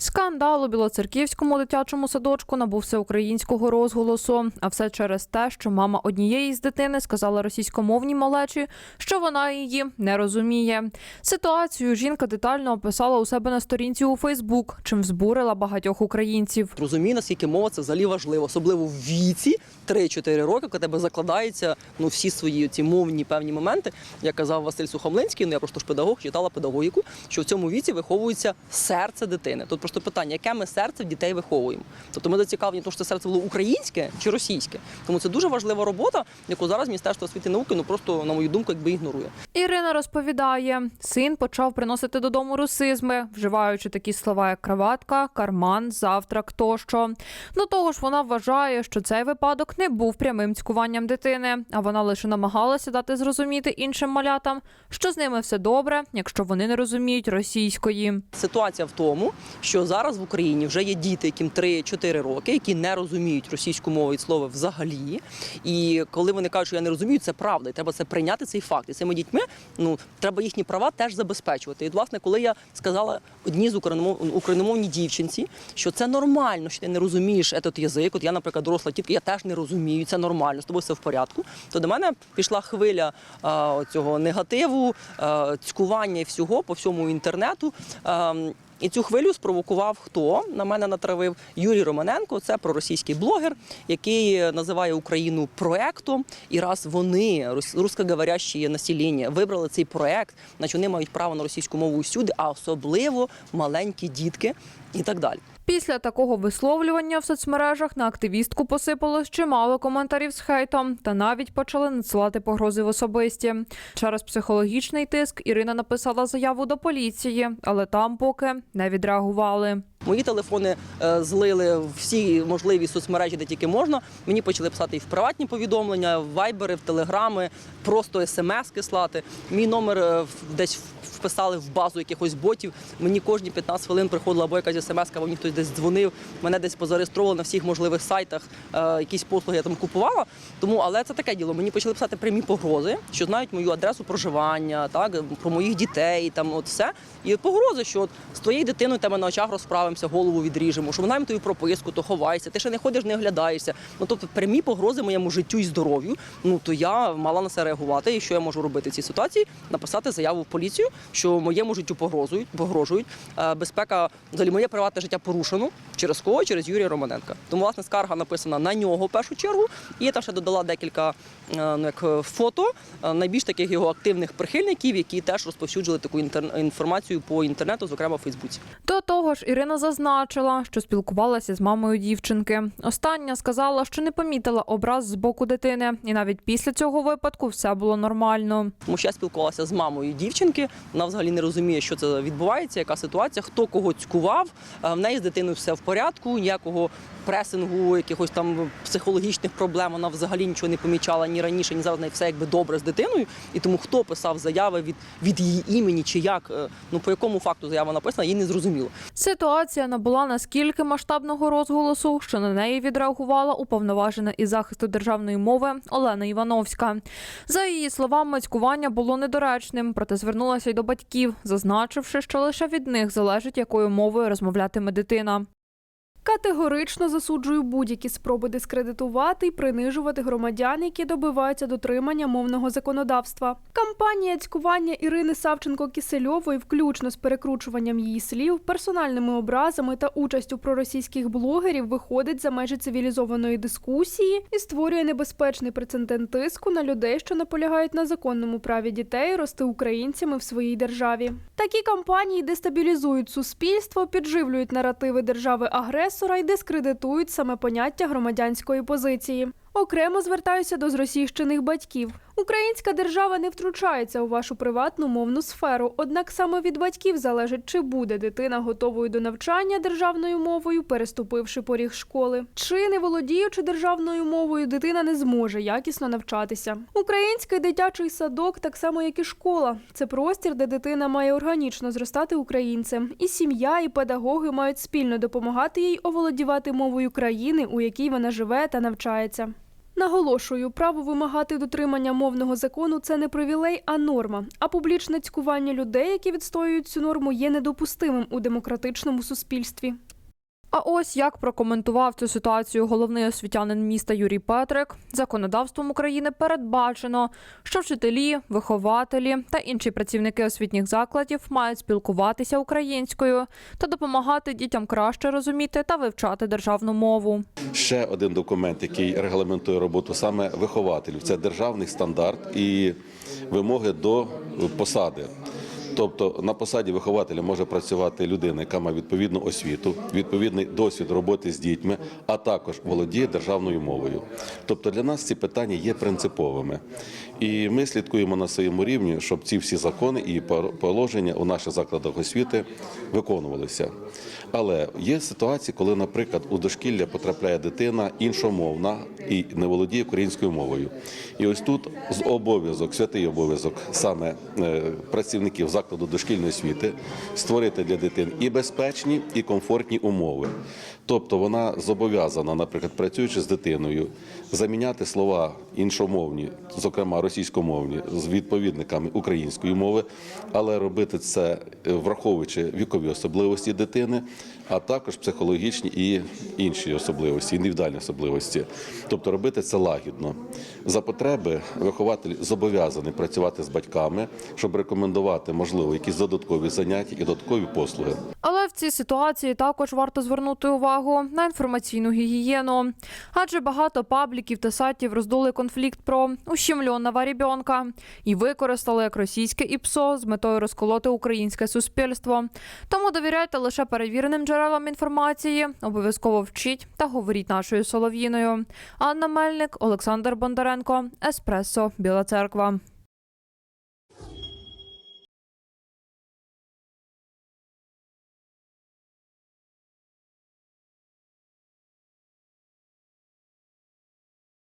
Скандал у Білоцерківському дитячому садочку набув всеукраїнського розголосу. А все через те, що мама однієї з дитини сказала російськомовній малечі, що вона її не розуміє. Ситуацію жінка детально описала у себе на сторінці у Фейсбук, чим збурила багатьох українців. Розумію, наскільки мова це взагалі важливо, особливо в віці 3-4 роки, коли тебе закладаються ну всі свої ці мовні певні моменти. Як казав Василь Сухомлинський, ну я просто ж педагог, читала педагогіку, що в цьому віці виховується серце дитини. Тут просто питання, яке ми серце в дітей виховуємо. Тобто ми зацікавлені, тому що це серце було українське чи російське. Тому це дуже важлива робота, яку зараз Міністерство освіти і науки ну просто на мою думку, якби ігнорує. Ірина розповідає, син почав приносити додому русизми, вживаючи такі слова, як краватка, карман, завтрак тощо. До того ж, вона вважає, що цей випадок не був прямим цькуванням дитини, а вона лише намагалася дати зрозуміти іншим малятам, що з ними все добре, якщо вони не розуміють російської. Ситуація в тому, що зараз в Україні вже є діти, яким 3-4 роки, які не розуміють російську мову і слово взагалі. І коли вони кажуть, що я не розумію, це правда. І треба це прийняти цей факт. І цими дітьми ну треба їхні права теж забезпечувати. І власне, коли я сказала одній з україномов... україномовній дівчинці, що це нормально, що ти не розумієш этот язик. От я, наприклад, доросла тітка, я теж не розумію, це нормально, з тобою все в порядку. То до мене пішла хвиля а, цього негативу, а, цькування і всього по всьому інтернету. А, і цю хвилю спровокував хто на мене натравив Юрій Романенко. Це проросійський блогер, який називає Україну проектом. І раз вони, рус- русскоговорящі населення, вибрали цей проект, значить вони мають право на російську мову усюди, а особливо маленькі дітки і так далі. Після такого висловлювання в соцмережах на активістку посипалось чимало коментарів з хейтом, та навіть почали надсилати погрози в особисті. Через психологічний тиск Ірина написала заяву до поліції, але там поки не відреагували. Мої телефони е, злили всі можливі соцмережі, де тільки можна. Мені почали писати і в приватні повідомлення, в вайбери, в телеграми, просто смски слати. Мій номер е, десь вписали в базу якихось ботів. Мені кожні 15 хвилин приходила або якась смс, або мені хтось десь дзвонив. Мене десь позареєстровували на всіх можливих сайтах. е, Якісь послуги я там купувала. Тому, але це таке діло. Мені почали писати прямі погрози, що знають мою адресу проживання, так про моїх дітей, там от все. І погрози, що от з твоєю дитиною тебе на очах розправимося, голову відріжемо, що вона твою прописку, то ховайся, ти ще не ходиш, не оглядаєшся. Ну тобто прямі погрози моєму життю і здоров'ю. Ну то я мала на це реагувати. І що я можу робити в цій ситуації? Написати заяву в поліцію, що моєму життю погрозують, погрожують. Е, Безпека, взагалі моє приватне життя порушено через кого? Через Юрія Романенка. Тому власне скарга написана на нього в першу чергу. І я там ще додала декілька е, ну, як е, фото найбільш таких його активних прихильників, які теж розповсюджували таку інформацію по інтернету, зокрема в Фейсбуці. До того ж, Ірина зазначила, що спілкувалася з мамою дівчинки. Остання сказала, що не помітила образ з боку дитини, і навіть після цього випадку все було нормально. Тому що я спілкувалася з мамою дівчинки. Вона взагалі не розуміє, що це відбувається, яка ситуація, хто кого цькував. Е, В неї з дитиною все в порядку, ніякого пресингу, якихось там психологічних проблем. Вона взагалі нічого не помічала ні раніше, ні зараз неї все якби добре з дитиною. І тому хто писав заяви від, від її імені чи як, е, ну по якому факту заява написана, їй не зрозуміло. Ситуація набула наскільки масштабного розголосу, що на неї відреагувала уповноважена із захисту державної мови Олена Івановська. За її словами, цькування було недоречним, проте звернулася й до батьків, зазначивши, що лише від них залежить, якою мовою розмовлятиме дитина. Категорично засуджую будь-які спроби дискредитувати і принижувати громадян, які добиваються дотримання мовного законодавства. Кампанія цькування Ірини Савченко Кісельової, включно з перекручуванням її слів, персональними образами та участю проросійських блогерів, виходить за межі цивілізованої дискусії і створює небезпечний прецедент тиску на людей, що наполягають на законному праві дітей рости українцями в своїй державі. Такі кампанії дестабілізують суспільство, підживлюють наративи держави-агресора і дискредитують саме поняття громадянської позиції. Окремо звертаюся до зросійщених батьків. Українська держава не втручається у вашу приватну мовну сферу, однак саме від батьків залежить, чи буде дитина готовою до навчання державною мовою, переступивши поріг школи. Чи не володіючи державною мовою, дитина не зможе якісно навчатися. Український дитячий садок, так само як і школа, це простір, де дитина має органічно зростати українцем. І сім'я, і педагоги мають спільно допомагати їй оволодівати мовою країни, у якій вона живе та навчається. Наголошую, право вимагати дотримання мовного закону це не привілей, а норма. А публічне цькування людей, які відстоюють цю норму, є недопустимим у демократичному суспільстві. А ось як прокоментував цю ситуацію головний освітянин міста Юрій Петрик. Законодавством України передбачено, що вчителі, вихователі та інші працівники освітніх закладів мають спілкуватися українською та допомагати дітям краще розуміти та вивчати державну мову. Ще один документ, який регламентує роботу саме вихователів, це державний стандарт і вимоги до посади. Тобто на посаді вихователя може працювати людина, яка має відповідну освіту, відповідний досвід роботи з дітьми, а також володіє державною мовою. Тобто для нас ці питання є принциповими. І ми слідкуємо на своєму рівні, щоб ці всі закони і положення у наших закладах освіти виконувалися. Але є ситуації, коли, наприклад, у дошкілля потрапляє дитина іншомовна і не володіє українською мовою. І ось тут з обов'язок, святий обов'язок саме е, працівників закладу дошкільної освіти створити для дитин і безпечні, і комфортні умови. Тобто вона зобов'язана, наприклад, працюючи з дитиною, заміняти слова іншомовні, зокрема російськомовні, з відповідниками української мови, але робити це е, враховуючи вікові особливості дитини, а також психологічні і інші особливості, індивідуальні особливості. Тобто робити це лагідно. За потреби вихователь зобов'язаний працювати з батьками, щоб рекомендувати, можливо, якісь додаткові заняття і додаткові послуги. Але в цій ситуації також варто звернути увагу на інформаційну гігієну, адже багато пабліків та сайтів роздули конфлікт про ущемленого ребенка і використали як російське ІПСО з метою розколоти українське суспільство. Тому довіряйте лише перевіреним джерелам інформації, обов'язково вчіть та говоріть нашою солов'їною. Анна Мельник, Олександр Бондаренко, Еспресо, Біла Церква.